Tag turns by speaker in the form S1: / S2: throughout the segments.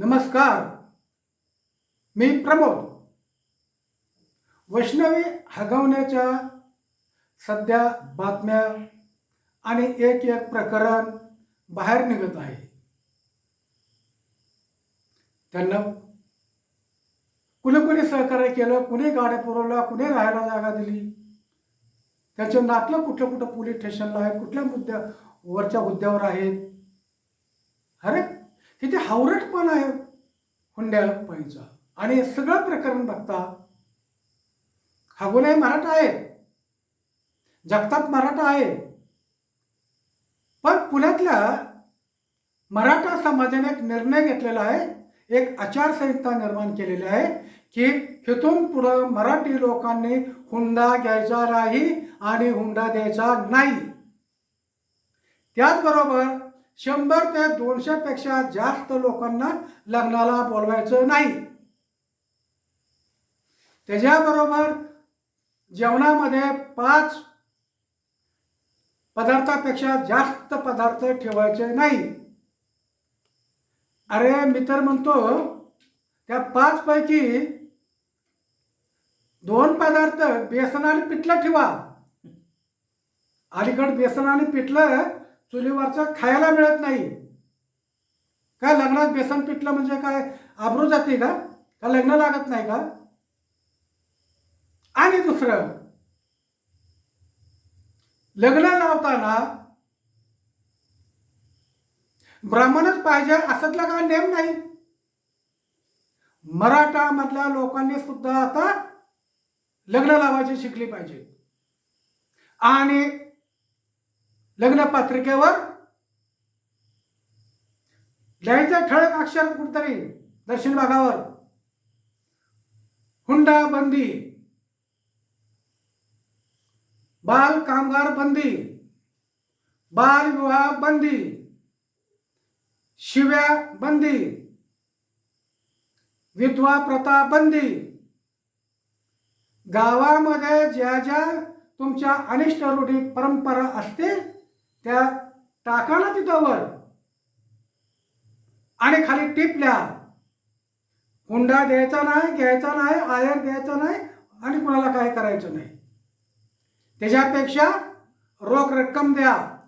S1: नमस्कार. मी प्रमोद. वैष्णवी हगवण्याच्या सध्या बातम्या आणि एक एक प्रकरण बाहेर निघत आहे. त्यांना कुणी कुणी सहकार्य केलं कुणी गाड्या पुरवल्या कुणी राहायला जागा दिली. त्याचे नातलं कुठलं कुठं पोलीस स्टेशनला आहे कुठल्या मुद्द्या वरच्या हुद्द्यावर आहेत? अरे किती हावरटपणा आहे. हुंड्या पायीचा आणि सगळं प्रकरण बघता हागुले मराठा आहे. जगतात मराठा आहे. पण पुण्यातल्या मराठा समाजाने एक निर्णय घेतलेला आहे. एक आचारसंहिता निर्माण केलेली आहे की इथून पुढं मराठी लोकांनी हुंडा घ्यायचा नाही आणि हुंडा द्यायचा नाही. त्याचबरोबर शंभर ते दोनशे पेक्षा जास्त लोकांना लग्नाला बोलवायचं नाही. त्याच्याबरोबर जेवणामध्ये पाच पदार्थापेक्षा जास्त पदार्थ ठेवायचे नाही. अरे मी तर म्हणतो त्या पाच पैकी दोन पदार्थ बेसन आणि पिठलं ठेवा. अलीकड बेसन आणि पिठलं चुलीवरचं खायला मिळत नाही. काय लग्नात बेसन पिठलं म्हणजे काय आबरू जाते का? का लग्न लागत नाही का? आणि दुसरं लग्न लावताना ब्राह्मणच पाहिजे असतला काय नेम नाही? मराठा मधल्या लोकांनी सुद्धा आता लग्न लावायची शिकली पाहिजे. आणि लग्न पत्रिकेवर लिहायचं ठळक अक्षर कुठतरी दक्षिण भागावर. हुंडा बंदी बाल कामगार बंदी. बाल विवाह बंदी. शिव्या बंदी. विधवा प्रथा बंदी. गावामध्ये ज्या ज्या तुमच्या अनिष्ट रूढी परंपरा असतील त्या टाका ना तिथं वर. आणि खाली टिप हुंडा द्यायचा नाही घ्यायचा नाही आयर द्यायचा नाही आणि कुणाला काय करायचं नाही. त्याच्यापेक्षा रोख रक्कम द्या.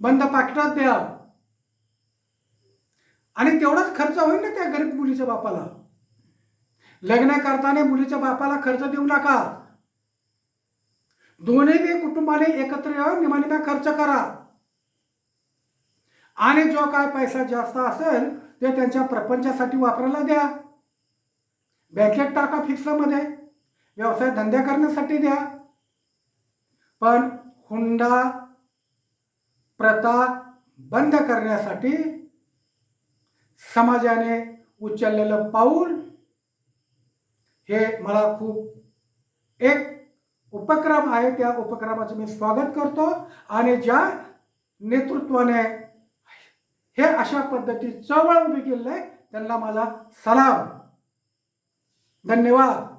S1: बंद पाकिटात द्या. आणि तेवढाच खर्च होईल ना त्या गरीब मुलीच्या बापाला. लग्न करताना मुलीच्या बापाला खर्च देऊ नका. दोन्ही बी कुटुंबाने एकत्र येऊन निमानिमा खर्च करा. आणि जो काय पैसा जास्त असेल ते त्यांच्या प्रपंचासाठी वापरायला द्या. बँकेत टाका फिक्समध्ये. व्यवसाय धंदे करण्यासाठी द्या. पण हुंडा प्रथा बंद करण्यासाठी समाजाने उचललेलं पाऊल हे मला खूप एक उपक्रम आहे त्या उपक्रमाचं मी स्वागत करतो आणि ज्या नेतृत्वाने हे अशा पद्धती चळवळ उभी केलेलं आहे त्यांना माझा सलाम. धन्यवाद.